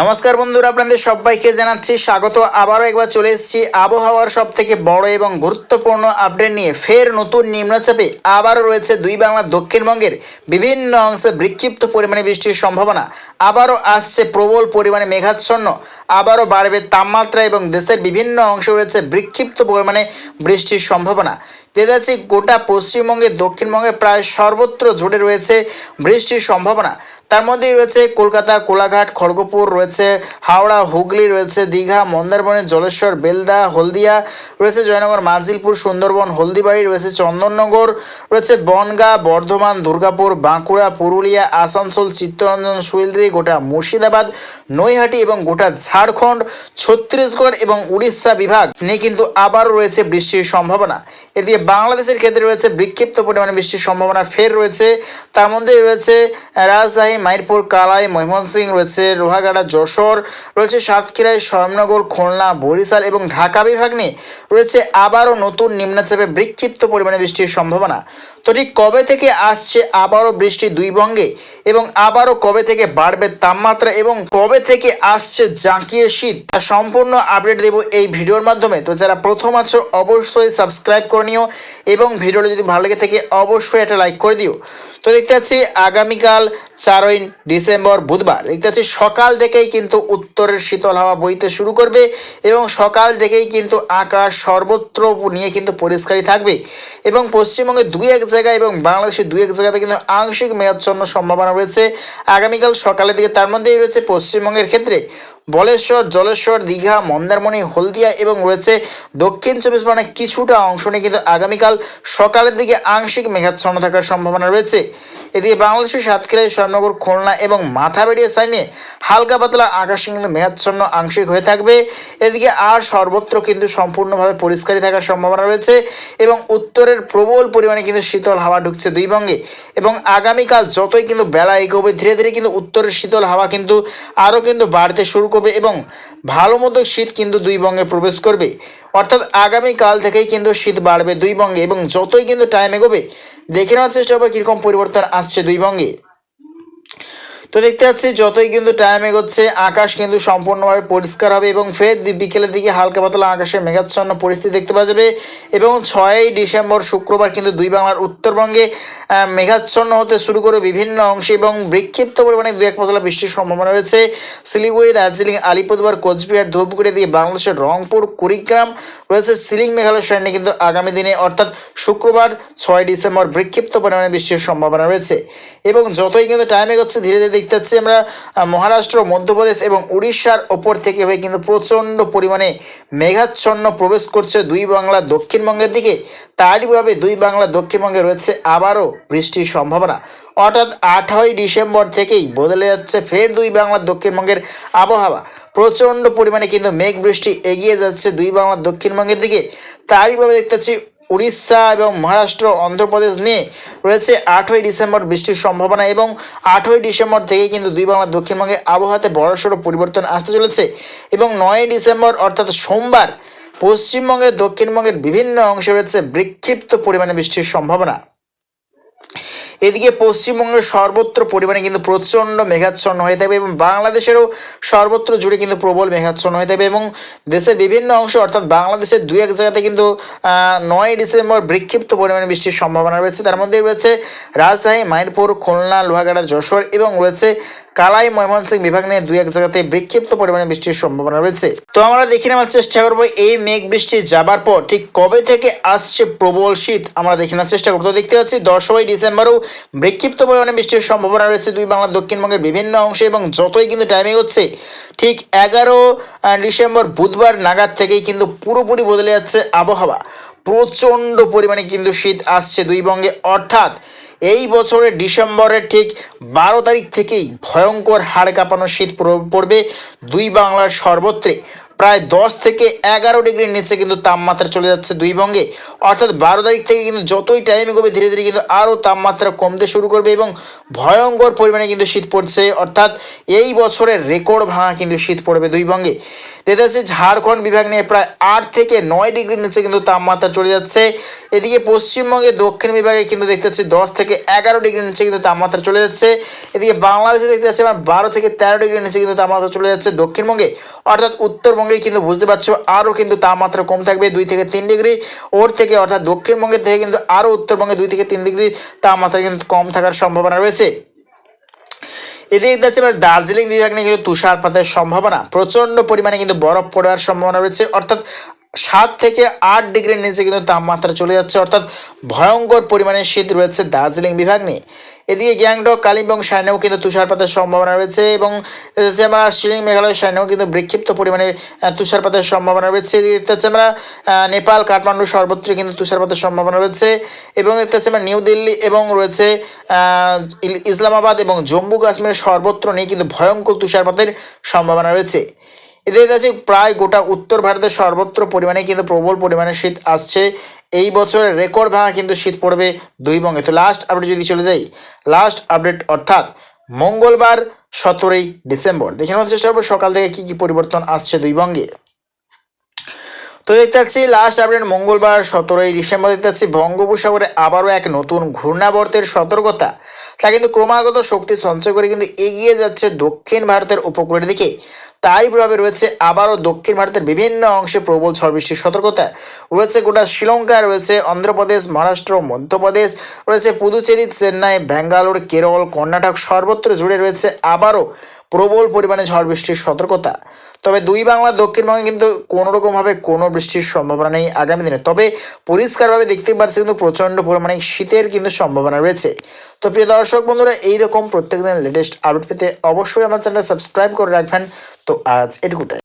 নমস্কার বন্ধুরা, আপনাদের সবাইকে জানাচ্ছি স্বাগত। আবারও একবার চলে এসেছি আবহাওয়ার সব থেকে বড় এবং গুরুত্বপূর্ণ আপডেট নিয়ে। ফের নতুন নিম্নচাপে আবারও রয়েছে দুই বাংলার দক্ষিণবঙ্গের বিভিন্ন অংশে বিক্ষিপ্ত পরিমাণে বৃষ্টির সম্ভাবনা। আবারও আসছে প্রবল পরিমাণে মেঘাচ্ছন্ন। আবারও বাড়বে তাপমাত্রা এবং দেশের বিভিন্ন অংশে রয়েছে বিক্ষিপ্ত পরিমাণে বৃষ্টির সম্ভাবনা। তেজাচ্ছি গোটা পশ্চিমবঙ্গে, দক্ষিণবঙ্গে প্রায় সর্বত্র জুড়ে রয়েছে বৃষ্টির সম্ভাবনা। তার মধ্যেই রয়েছে কলকাতা, কোলাঘাট, খড়গপুর রয়েছে, হাওড়া, হুগলি রয়েছে, দীঘা মন্দারবনে জলেশ্বর, বেলদা, হলদিয়া রয়েছে, জয়নগর মাজিলপুর সুন্দরবন, হলদিবাড়ি রয়েছে, চন্দননগর রয়েছে, বনগাঁ, বর্ধমান, দুর্গাপুর, বাঁকুড়া, পুরুলিয়া, আসানসোল, চিত্তরঞ্জন সুইলদি গোটা মুর্শিদাবাদ, নৈহাটি এবং গোটা ঝাড়খণ্ড, ছত্তিশগড় এবং উড়িষ্যা বিভাগ নিয়ে কিন্তু আবারও রয়েছে বৃষ্টির সম্ভাবনা। এদিকে বাংলাদেশের ক্ষেত্রে রয়েছে বিক্ষিপ্ত পরিমাণে বৃষ্টির সম্ভাবনা, ফের রয়েছে। তার মধ্যে রয়েছে, রাজশাহী, মাইরপুর, কালাই, ময়মনসিংহ রয়েছে লোহাগাড়া যশোর। রয়েছে সাতক্ষীরায় স্বয়ংনগর, খুলনা, বরিশাল এবং ঢাকা বিভাগ নিয়ে রয়েছে আবারও নতুন নিম্নচাপে বিক্ষিপ্ত পরিমাণে বৃষ্টির সম্ভাবনা। তো ঠিক কবে থেকে আসছে আবারও বৃষ্টি দুই বঙ্গে? এবং আবারও কবে থেকে বাড়বে তাপমাত্রা? এবং কবে থেকে আসছে জাঁকিয়ে শীত? তা সম্পূর্ণ আপডেট দেব এই ভিডিওর মাধ্যমে। তো যারা প্রথম আছো, অবশ্যই সাবস্ক্রাইব করে নিও এবং ভিডিওটা যদি ভালো লেগে থাকে, অবশ্যই একটা লাইক করে দিও। তো দেখতে পাচ্ছি, আগামীকাল চারই ডিসেম্বর বুধবার। দেখতে পাচ্ছি, সকাল থেকেই কিন্তু উত্তরের শীতল হাওয়া বইতে শুরু করবে এবং সকাল থেকেই কিন্তু আকাশ সর্বত্র নিয়ে কিন্তু পরিষ্কারই থাকবে। এবং পশ্চিমবঙ্গে দুই এক জায়গায় এবং বাংলাদেশের দুই এক জায়গাতে কিন্তু আংশিক মেয়াচ্ছন্ন সম্ভাবনা রয়েছে। আগামীকাল সকালের দিকে তার মধ্যেই রয়েছে পশ্চিমবঙ্গের ক্ষেত্রে। বলেশ্বর, জলেশ্বর, দীঘা, মন্দারমণি, হলদিয়া এবং রয়েছে দক্ষিণ চব্বিশ পরগনার কিছুটা অংশ নিয়ে কিন্তু আগামীকাল সকালের দিকে আংশিক মেঘাচ্ছন্ন থাকার সম্ভাবনা রয়েছে। এদিকে বাংলাদেশের সাতক্ষীরায় শ্যামনগর খুলনা এবং মাথাবেড়িয়া সাইনে হালকা পাতলা আকাশে কিন্তু মেঘাচ্ছন্ন আংশিক হয়ে থাকবে। এদিকে আর সর্বত্র কিন্তু সম্পূর্ণভাবে পরিষ্কারই থাকার সম্ভাবনা রয়েছে এবং উত্তরের প্রবল পরিমাণে কিন্তু শীতল হাওয়া ঢুকছে দুই বঙ্গে এবং আগামীকাল যতই কিন্তু বেলা এগোবে, ধীরে ধীরে কিন্তু উত্তরের শীতল হাওয়া কিন্তু আরও কিন্তু বাড়তে শুরু করবে এবং ভালো মতো শীত কিন্তু দুই বঙ্গে প্রবেশ করবে। অর্থাৎ আগামীকাল থেকেই কিন্তু শীত বাড়বে দুই বঙ্গে এবং যতই কিন্তু টাইম এগোবে, দেখে নেওয়ার চেষ্টা হবে কীরকম পরিবর্তন আসছে দুই বঙ্গে। তো দেখতে পাচ্ছি, যতই কিন্তু টাইম এগোচ্ছে, আকাশ কিন্তু সম্পূর্ণভাবে পরিষ্কার হবে এবং ফের বিকেলের দিকে হালকা পাতলা আকাশে মেঘাচ্ছন্ন পরিস্থিতি দেখতে পাওয়া যাবে এবং ছয়ই ডিসেম্বর শুক্রবার কিন্তু দুই বাংলার উত্তরবঙ্গে মেঘাচ্ছন্ন হতে শুরু করে বিভিন্ন অংশে এবং বিক্ষিপ্ত পরিমাণে দু এক পশলা বৃষ্টির সম্ভাবনা রয়েছে। শিলিগুড়ি, দার্জিলিং, আলিপুরদুয়ার, কোচবিহার, ধূপগুড়ি দিয়ে বাংলাদেশের রংপুর, কুড়িগ্রাম রয়েছে সিলিং মেঘালয় সাইনে কিন্তু আগামী দিনে, অর্থাৎ শুক্রবার ছয় ডিসেম্বর বিক্ষিপ্ত পরিমাণে বৃষ্টির সম্ভাবনা রয়েছে। এবং যতই কিন্তু টাইম এগোচ্ছে, ধীরে ধীরে দেখতে পাচ্ছি আমরা মহারাষ্ট্র, মধ্যপ্রদেশ এবং উড়িষ্যার ওপর থেকে হয়ে কিন্তু প্রচণ্ড পরিমাণে মেঘাচ্ছন্ন প্রবেশ করছে দুই বাংলা দক্ষিণবঙ্গের দিকে। তারইভাবে দুই বাংলা দক্ষিণবঙ্গে রয়েছে আবারও বৃষ্টির সম্ভাবনা। অর্থাৎ আটই ডিসেম্বর থেকেই বদলে যাচ্ছে ফের দুই বাংলার দক্ষিণবঙ্গের আবহাওয়া। প্রচণ্ড পরিমাণে কিন্তু মেঘ বৃষ্টি এগিয়ে যাচ্ছে দুই বাংলার দক্ষিণবঙ্গের দিকে। তারইভাবে দেখতে পাচ্ছি উড়িষ্যা এবং মহারাষ্ট্র, অন্ধ্রপ্রদেশ নিয়ে রয়েছে আটই ডিসেম্বর বৃষ্টির সম্ভাবনা এবং আটই ডিসেম্বর থেকে কিন্তু দুই বাংলা দক্ষিণবঙ্গে আবহাওয়াতে বড়সড় পরিবর্তন আসতে চলেছে এবং নয়ই ডিসেম্বর অর্থাৎ সোমবার পশ্চিমবঙ্গের দক্ষিণবঙ্গের বিভিন্ন অংশে রয়েছে বিক্ষিপ্ত পরিমাণে বৃষ্টির সম্ভাবনা। এদিকে পশ্চিমবঙ্গের সর্বত্র পরিমাণে কিন্তু প্রচণ্ড মেঘাচ্ছন্ন হয়ে থাকবে এবং বাংলাদেশেরও সর্বত্র জুড়ে কিন্তু প্রবল মেঘাচ্ছন্ন হয়ে থাকবে এবং দেশের বিভিন্ন অংশ অর্থাৎ বাংলাদেশের দুই এক জায়গাতে কিন্তু নয় ডিসেম্বর বিক্ষিপ্ত পরিমাণে বৃষ্টির সম্ভাবনা রয়েছে। তার মধ্যে রয়েছে রাজশাহী, মাইনপুর, খুলনা, লোহাগাড়া, যশোর এবং রয়েছে কালাই, ময়মনসিংহ বিভাগ নিয়ে দুই এক জায়গাতে বিক্ষিপ্ত পরিমাণে বৃষ্টির সম্ভাবনা রয়েছে। তো আমরা দেখে নেওয়ার চেষ্টা করব এই মেঘ বৃষ্টি যাবার পর ঠিক কবে থেকে আসছে প্রবল শীত আমরা দেখে নেওয়ার চেষ্টা করব। তো দেখতে পাচ্ছি দশই ডিসেম্বরেও বিক্ষিপ্ত পরিমাণে বৃষ্টির সম্ভাবনা রয়েছে দুই বাংলার দক্ষিণবঙ্গের বিভিন্ন অংশে এবং যতই কিন্তু টাইমে হচ্ছে, ঠিক এগারো ডিসেম্বর, বুধবার নাগাদ থেকেই কিন্তু পুরোপুরি বদলে যাচ্ছে আবহাওয়া। প্রচণ্ড পরিমাণে কিন্তু শীত আসছে দুই বঙ্গে। অর্থাৎ এই বছরের ডিসেম্বরের ঠিক বারো তারিখ থেকেই ভয়ঙ্কর হাড় কাঁপানো শীত পড়বে দুই বাংলার সর্বত্রে। প্রায় দশ থেকে এগারো ডিগ্রির নিচে কিন্তু তাপমাত্রা চলে যাচ্ছে দুই বঙ্গে। অর্থাৎ বারো তারিখ থেকে কিন্তু যতই টাইম এগোবে, ধীরে ধীরে কিন্তু আরও তাপমাত্রা কমতে শুরু করবে এবং ভয়ঙ্কর পরিমাণে কিন্তু শীত পড়ছে। অর্থাৎ এই বছরের রেকর্ড ভাঙা কিন্তু শীত পড়বে দুই বঙ্গে। দেখা যাচ্ছে ঝাড়খণ্ড বিভাগ নিয়ে প্রায় আট থেকে নয় ডিগ্রির নিচে কিন্তু তাপমাত্রা চলে যাচ্ছে। এদিকে পশ্চিমবঙ্গে দক্ষিণ বিভাগে কিন্তু দেখতে পাচ্ছি দশ থেকে এগারো ডিগ্রির নিচে কিন্তু তাপমাত্রা চলে যাচ্ছে। এদিকে বাংলাদেশে দেখতে পাচ্ছি আমার বারো থেকে তেরো ডিগ্রির নিচে কিন্তু তাপমাত্রা চলে যাচ্ছে দক্ষিণবঙ্গে। অর্থাৎ উত্তরবঙ্গে কিন্তু বুঝতে পারছ, আরও কিন্তু তাপমাত্রা কম থাকবে দুই থেকে তিন ডিগ্রি। ওর থেকে অর্থাৎ দক্ষিণবঙ্গের থেকে কিন্তু আরও উত্তরবঙ্গে দুই থেকে তিন ডিগ্রি তাপমাত্রা কিন্তু কম থাকার সম্ভাবনা রয়েছে। এদিকে দেখতে পাচ্ছি দার্জিলিং বিভাগ নিয়ে কিন্তু তুষারপাতের সম্ভাবনা। প্রচণ্ড পরিমাণে কিন্তু বরফ পড়ার সম্ভাবনা রয়েছে। অর্থাৎ সাত থেকে আট ডিগ্রির নিচে কিন্তু তাপমাত্রা চলে যাচ্ছে, অর্থাৎ ভয়ঙ্কর পরিমাণে শীত রয়েছে দার্জিলিং বিভাগ নিয়ে। এদিকে গ্যাংটক, কালিম্পং সাইনেও কিন্তু তুষারপাতের সম্ভাবনা রয়েছে এবং আমরা শিলিং মেঘালয় সাইনেও কিন্তু বিক্ষিপ্ত পরিমাণে তুষারপাতের সম্ভাবনা রয়েছে। দেখতে আমরা নেপাল, কাঠমান্ডু সর্বত্র কিন্তু তুষারপাতের সম্ভাবনা রয়েছে এবং দেখতে আমরা নিউ দিল্লি এবং রয়েছে ইসলামাবাদ এবং জম্মু কাশ্মীরের সর্বত্র নিয়ে কিন্তু ভয়ঙ্কর তুষারপাতের সম্ভাবনা রয়েছে। এদের কাছে প্রায় গোটা উত্তর ভারতের সর্বত্র পরিমাণে কিন্তু প্রবল পরিমাণে শীত আসছে। এই বছরের রেকর্ড ভাঙা কিন্তু শীত পড়বে দুই বঙ্গে। তো লাস্ট আপডেট যদি চলে যাই লাস্ট আপডেট অর্থাৎ মঙ্গলবার সতেরোই ডিসেম্বর। দেখে নেওয়ার চেষ্টা করব সকাল থেকে কী কী পরিবর্তন আসছে দুই বঙ্গে। তো দেখতে পাচ্ছি লাস্ট আপডেট মঙ্গলবার সতেরোই ডিসেম্বর। দেখতে পাচ্ছি বঙ্গোপসাগরে আবারও এক নতুন ঘূর্ণাবর্তের সতর্কতা। তা কিন্তু ক্রমাগত শক্তি সঞ্চয় করে কিন্তু এগিয়ে যাচ্ছে দক্ষিণ ভারতের উপকূলের দিকে। তাই প্রভাবে রয়েছে আবারও দক্ষিণ ভারতের বিভিন্ন অংশে প্রবল ঝড় বৃষ্টির সতর্কতা। রয়েছে গোটা শ্রীলঙ্কা, রয়েছে অন্ধ্রপ্রদেশ, মহারাষ্ট্র, মধ্যপ্রদেশ, রয়েছে পুদুচেরি, চেন্নাই, ব্যাঙ্গালোর, কেরল, কর্ণাটক, সর্বত্র জুড়ে রয়েছে আবারও প্রবল পরিমাণে ঝড় বৃষ্টির সতর্কতা। তবে দুই বাংলা দক্ষিণবঙ্গে কিন্তু কোনো রকমভাবে কোনো বৃষ্টির সম্ভাবনা নেই আগামী দিনে। তবে পরিষ্কারভাবে দেখতে পাচ্ছি কিন্তু প্রচণ্ড পরিমাণে শীতের কিন্তু সম্ভাবনা রয়েছে। তো প্রিয় দর্শক বন্ধুরা, এইরকম প্রত্যেক দিনের লেটেস্ট আপডেট পেতে অবশ্যই আমার চ্যানেল সাবস্ক্রাইব করে রাখবেন। তো আজ এটুকুটাই।